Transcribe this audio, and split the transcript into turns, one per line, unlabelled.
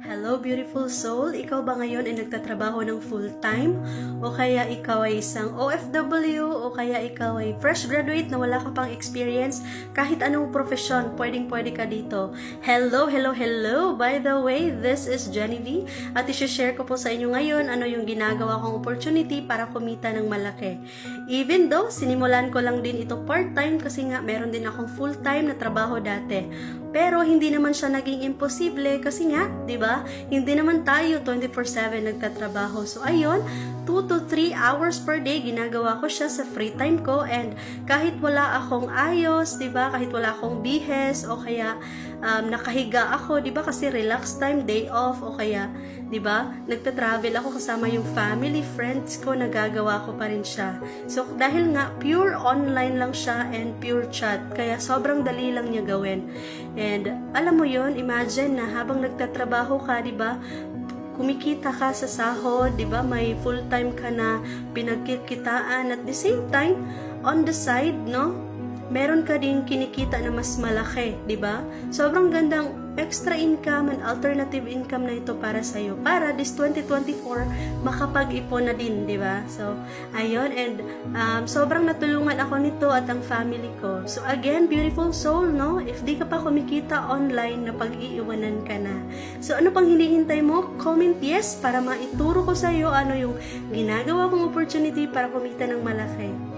Hello, beautiful soul! Ikaw ba ngayon ay nagtatrabaho ng full-time? O kaya ikaw ay isang OFW? O kaya ikaw ay fresh graduate na wala ka pang experience? Kahit anong profesyon, pwedeng-pwede ka dito. Hello, hello, hello! By the way, this is Jenny V. At isi-share ko po sa inyo ngayon ano yung ginagawa kong opportunity para kumita ng malaki. Even though, sinimulan ko lang din ito part-time kasi nga meron din akong full-time na trabaho dati. Pero hindi naman siya naging imposible kasi nga, 'di ba? Hindi naman tayo 24/7 nagtatrabaho. So ayun, 2 to 3 hours per day ginagawa ko siya sa free time ko and kahit wala akong ayos, 'di ba? Kahit wala akong bihes o kaya um, nakahiga ako, 'di ba? Kasi relax time, day off o kaya 'di ba? Nagta-travel ako kasama yung family, friends ko, nagagawa ko pa rin siya. So dahil nga pure online lang siya and pure chat, kaya sobrang dali lang niya gawin. And alam mo yon imagine na habang nagtatrabaho ka, 'di ba? kumikita ka sa sahod, 'di ba? May full-time ka na pinagkikitaan at the same time on the side, no? Meron ka ding kinikita na mas malaki, 'di ba? Sobrang gandang extra income and alternative income na ito para sa iyo. Para this 2024 makapag-ipon na din, 'di ba? So, ayun and um, sobrang natulungan ako nito at ang family ko. So again, beautiful soul, no? If di ka pa kumikita online, na pag-iiwanan ka na. So ano pang hinihintay mo? Comment yes para maituro ko sa iyo ano yung ginagawa kong opportunity para kumita ng malaki.